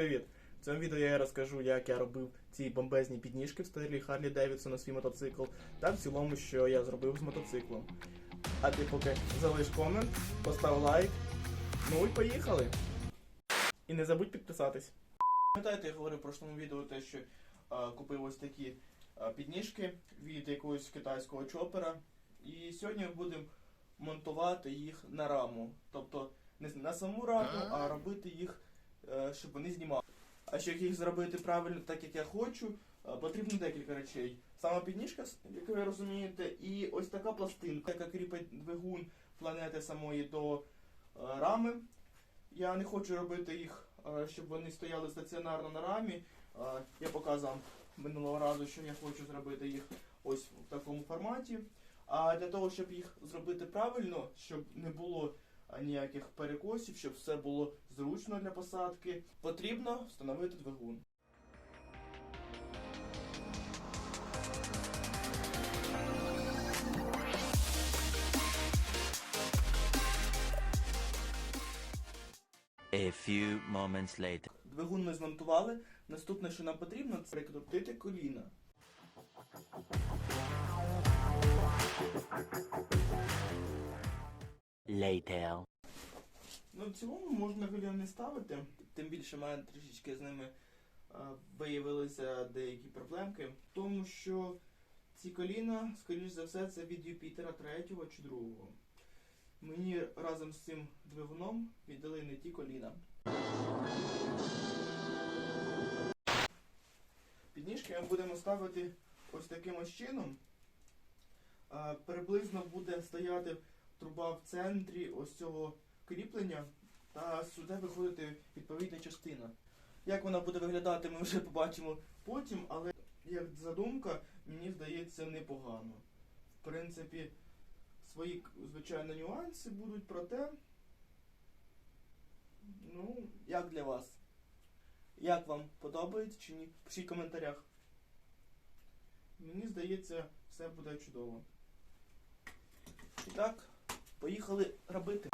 привіт! В цьому відео я розкажу, як я робив ці бомбезні підніжки в стилі Харлі Девідсон на свій мотоцикл, та в цілому, що я зробив з мотоциклом. А ти поки залиш комент, постав лайк. Ну і поїхали! І не забудь підписатись. Пам'ятаєте, я говорив в прошлому відео те, що а, купив ось такі а, підніжки від якогось китайського чопера. І сьогодні ми будемо монтувати їх на раму. Тобто не на саму раму, а робити їх, щоб вони знімали. А щоб їх зробити правильно, так як я хочу, е, потрібно декілька речей. Сама підніжка, як ви розумієте, і ось така пластинка, яка кріпить двигун планети самої до е, рами. Я не хочу робити їх, е, щоб вони стояли стаціонарно на рамі. Е, Я показав минулого разу, що я хочу зробити їх ось в такому форматі. А для того, щоб їх зробити правильно, щоб не було ніяких перекосів, щоб все було зручно для посадки, потрібно встановити двигун. A few moments later. Двигун ми змонтували. Наступне, що нам потрібно, це прикрутити коліна. Later. Ну, в цілому можна коліна не ставити. Тим більше в мене трішечки з ними е, виявилися деякі проблемки. Тому що ці коліна, скоріш за все, це від Юпітера 3 чи 2. Мені разом з цим двигуном віддали не ті коліна. Підніжки ми будемо ставити ось таким ось чином. Е, Приблизно буде стояти труба в центрі ось цього кріплення, та сюди виходити відповідна частина. Як вона буде виглядати, ми вже побачимо потім, але як задумка, мені здається непогано. В принципі, свої, звичайно, нюанси будуть, проте, ну, як для вас? Як вам подобається чи ні? Пишіть в коментарях. Мені здається, все буде чудово. І так, поїхали робити.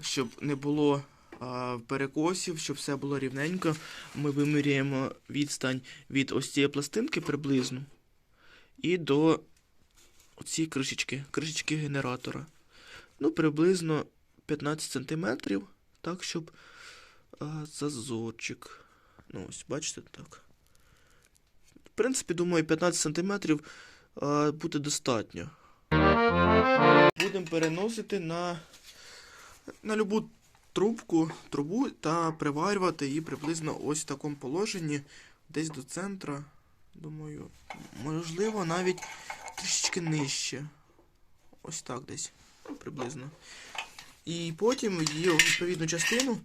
Щоб не було а, перекосів, щоб все було рівненько, ми виміряємо відстань від ось цієї пластинки приблизно і до цієї кришечки, кришечки генератора. Ну, приблизно 15 см, так, щоб а, зазорчик. Ну, ось, бачите, так. В принципі, думаю, 15 см а, буде достатньо. Будемо переносити на, на любу трубку, трубу та приварювати її приблизно ось в такому положенні, десь до центра. Думаю, можливо, навіть трішечки нижче. Ось так десь, приблизно. І потім її відповідну частину,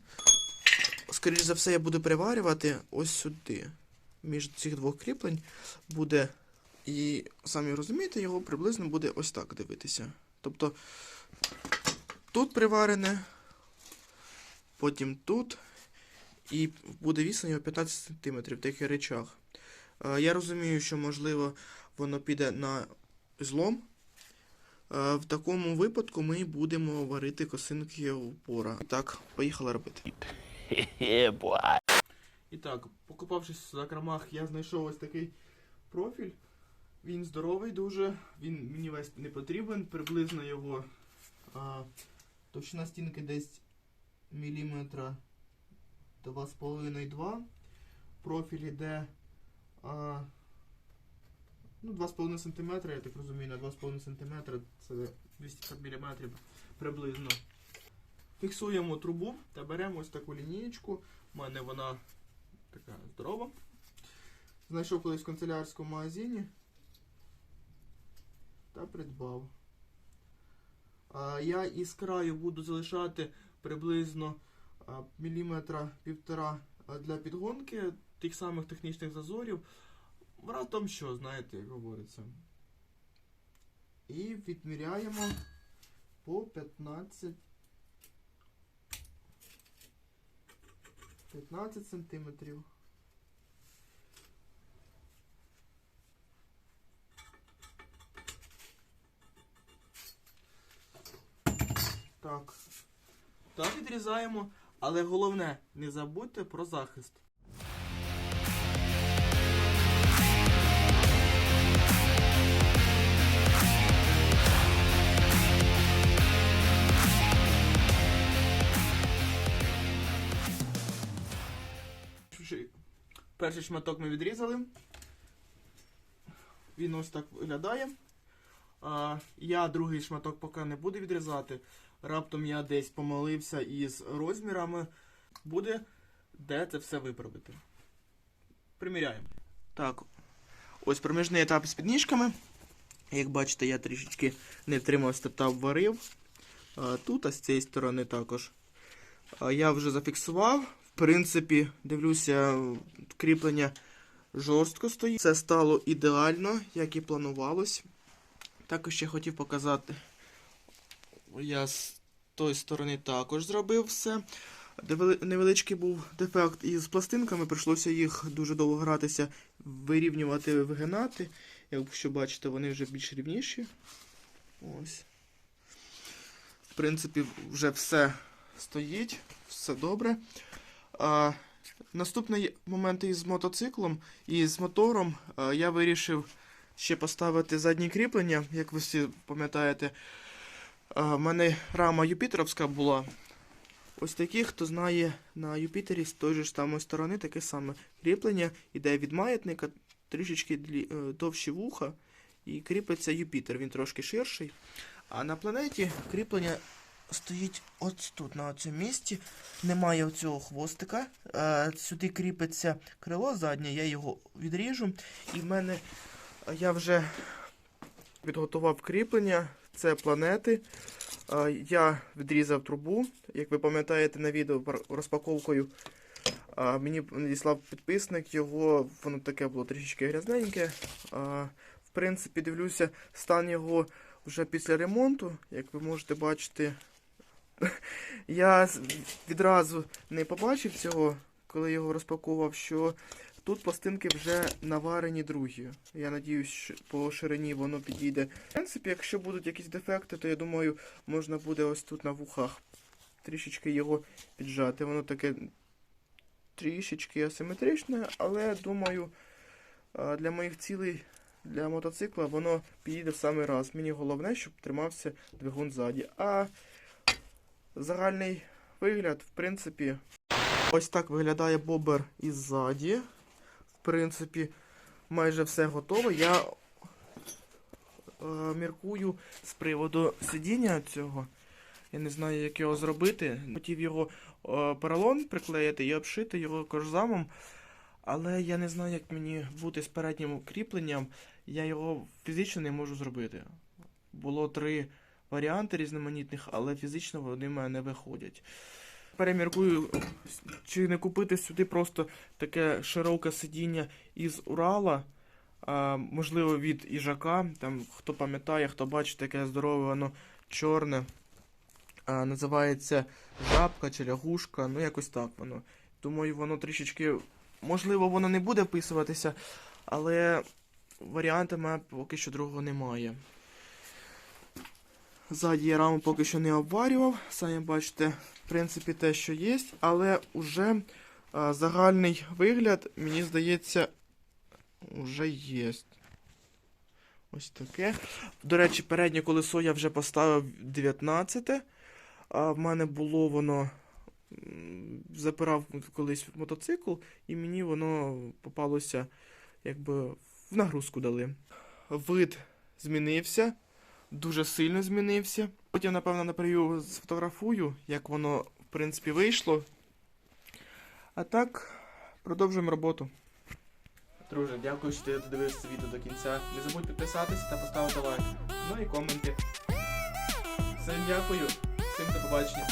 скоріш за все, я буду приварювати ось сюди. Між цих двох кріплень буде. І самі розумієте, його приблизно буде ось так дивитися. Тобто тут приварене, потім тут, і буде відстань його 15 см в таких речах. Е, Я розумію, що можливо воно піде на злом. Е, В такому випадку ми будемо варити косинки упора. І так, поїхали робити. І так, покупавшись в закромах, я знайшов ось такий профіль. Він здоровий дуже, він мені весь не потрібен, приблизно його а, товщина стінки десь міліметра 2,5-2. Профіль іде а, ну, 2,5 см, я так розумію, на 2,5 см це 250 мм приблизно. Фіксуємо трубу та беремо ось таку лінієчку. У мене вона така здорова. Знайшов колись в канцелярському магазині та придбав. А, я із краю буду залишати приблизно міліметра півтора для підгонки тих самих технічних зазорів. Братом що, знаєте, як говориться. І відміряємо по 15 15 сантиметрів. Так. Так відрізаємо. Але головне, не забудьте про захист. Перший шматок ми відрізали. Він ось так виглядає. А, я другий шматок поки не буду відрізати. Раптом я десь помилився із розмірами. Буде де це все виправити. Приміряємо. Так. Ось проміжний етап з підніжками. Як бачите, я трішечки не втримався та обварив. А, тут, а з цієї сторони також. Я вже зафіксував. В принципі, дивлюся, кріплення жорстко стоїть. Це стало ідеально, як і планувалось. Також ще хотів показати. Я з тої сторони також зробив все. Невеличкий був дефект із пластинками, прийшлося їх дуже довго гратися, вирівнювати, вигинати. Якщо бачите, вони вже більш рівніші. Ось. В принципі, вже все стоїть, все добре. А, наступний момент із мотоциклом і з мотором а, я вирішив ще поставити задні кріплення, як ви всі пам'ятаєте. В мене рама Юпітеровська була. Ось такі, хто знає на Юпітері з тої ж самої сторони таке саме кріплення іде від маятника, трішечки е, довші вуха, і кріпиться Юпітер, він трошки ширший. А на планеті кріплення стоїть от тут, на цьому місці. Немає цього хвостика. Е, Сюди кріпиться крило заднє, я його відріжу. І в мене я вже підготував кріплення. Це планети. Я відрізав трубу. Як ви пам'ятаєте на відео розпаковкою, мені надіслав підписник, його воно таке було трішечки грязненьке. В принципі, дивлюся, стан його вже після ремонту, як ви можете бачити. Я відразу не побачив цього, коли його розпаковував, що тут пластинки вже наварені другі. Я надіюсь, по ширині воно підійде. В принципі, якщо будуть якісь дефекти, то я думаю, можна буде ось тут на вухах трішечки його піджати. Воно таке трішечки асиметричне, але думаю, для моїх цілей для мотоцикла воно підійде в самий раз. Мені головне, щоб тримався двигун ззаді. А загальний вигляд, в принципі, ось так виглядає бобер іззаді. Принципі, майже все готове. Я е, міркую з приводу сидіння цього. Я не знаю, як його зробити. Хотів його е, поролон приклеїти і обшити його корзамом. Але я не знаю, як мені бути з переднім кріпленням. Я його фізично не можу зробити. Було три варіанти різноманітних, але фізично вони в мене не виходять. Переміркую, чи не купити сюди просто таке широке сидіння із Урала, а, можливо, від їжака. Там, хто пам'ятає, хто бачить таке здорове, воно чорне. А, називається жабка чи лягушка, ну якось так воно. Думаю, воно трішечки. Можливо, воно не буде вписуватися, але варіанта мене поки що другого немає. Ззаді я раму поки що не обварював. Самі бачите, принципі, те, що є, але вже а, загальний вигляд, мені здається, вже є. Ось таке. До речі, переднє колесо я вже поставив 19. А в мене було воно. Запирав колись мотоцикл, і мені воно попалося, якби в нагрузку дали. Вид змінився, дуже сильно змінився. Потім, напевно, на прев'ю сфотографую, як воно, в принципі, вийшло. А так, продовжуємо роботу. Друже, дякую, що ти додивився це відео до кінця. Не забудь підписатися та поставити лайк. Ну і коменти. Всім дякую, всім до побачення.